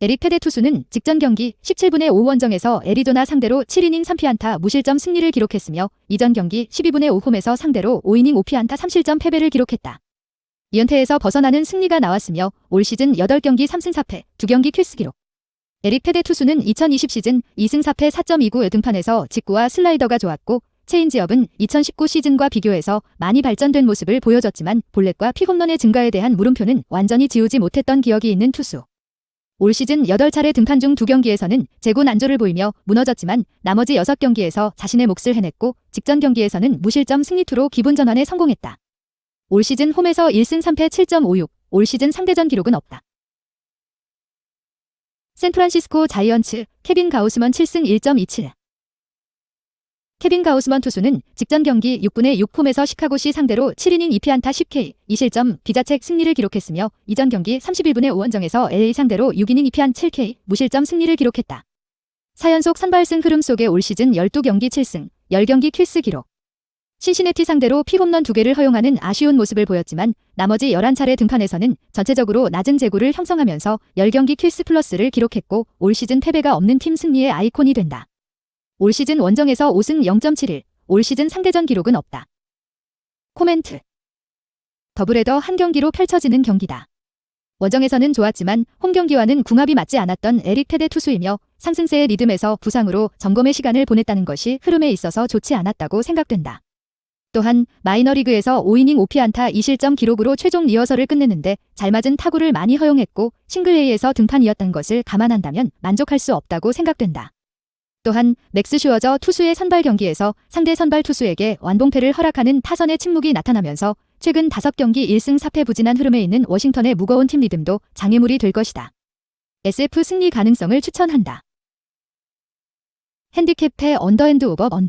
에릭 페데 투수는 직전 경기 17분의 5 원정에서 애리조나 상대로 7이닝 3피안타 무실점 승리를 기록했으며 이전 경기 12분의 5 홈에서 상대로 5이닝 5피안타 3실점 패배를 기록했다. 2연패에서 벗어나는 승리가 나왔으며 올 시즌 8경기 3승 4패, 2경기 킬스 기록. 에릭 페데 투수는 2020 시즌 2승 4패 4.29의 등판에서 직구와 슬라이더가 좋았고 체인지업은 2019 시즌과 비교해서 많이 발전된 모습을 보여줬지만 볼넷과 피홈런의 증가에 대한 물음표는 완전히 지우지 못했던 기억이 있는 투수. 올 시즌 8차례 등판 중 2경기에서는 재고 난조를 보이며 무너졌지만 나머지 6경기에서 자신의 몫을 해냈고 직전 경기에서는 무실점 승리투로 기분 전환에 성공했다. 올 시즌 홈에서 1승 3패 7.56, 올 시즌 상대전 기록은 없다. 샌프란시스코 자이언츠, 케빈 가우스먼 7승 1.27. 케빈 가우스먼 투수는 직전 경기 6분의 6홈에서 시카고시 상대로 7이닝 2피안타 10K, 2실점, 비자책 승리를 기록했으며 이전 경기 31분의 5원정에서 LA 상대로 6이닝 2피안 7K, 무실점 승리를 기록했다. 4연속 선발승 흐름 속에 올 시즌 12경기 7승, 10경기 킬스 기록. 신시내티 상대로 피홈런 2개를 허용하는 아쉬운 모습을 보였지만 나머지 11차례 등판에서는 전체적으로 낮은 재구를 형성하면서 10경기 킬스 플러스를 기록했고 올 시즌 패배가 없는 팀 승리의 아이콘이 된다. 올 시즌 원정에서 5승 0.71, 올 시즌 상대전 기록은 없다. 코멘트 더블헤더 한 경기로 펼쳐지는 경기다. 원정에서는 좋았지만 홈 경기와는 궁합이 맞지 않았던 에릭 테데 투수이며 상승세의 리듬에서 부상으로 점검의 시간을 보냈다는 것이 흐름에 있어서 좋지 않았다고 생각된다. 또한 마이너리그에서 5이닝 5피안타 2실점 기록으로 최종 리허설을 끝내는데 잘 맞은 타구를 많이 허용했고 싱글레이에서 등판이었던 것을 감안한다면 만족할 수 없다고 생각된다. 또한 맥스 슈어저 투수의 선발 경기에서 상대 선발 투수에게 완봉패를 허락하는 타선의 침묵이 나타나면서 최근 5경기 1승 4패 부진한 흐름에 있는 워싱턴의 무거운 팀 리듬도 장애물이 될 것이다. SF 승리 가능성을 추천한다. 핸디캡의 언더앤드 오버 언더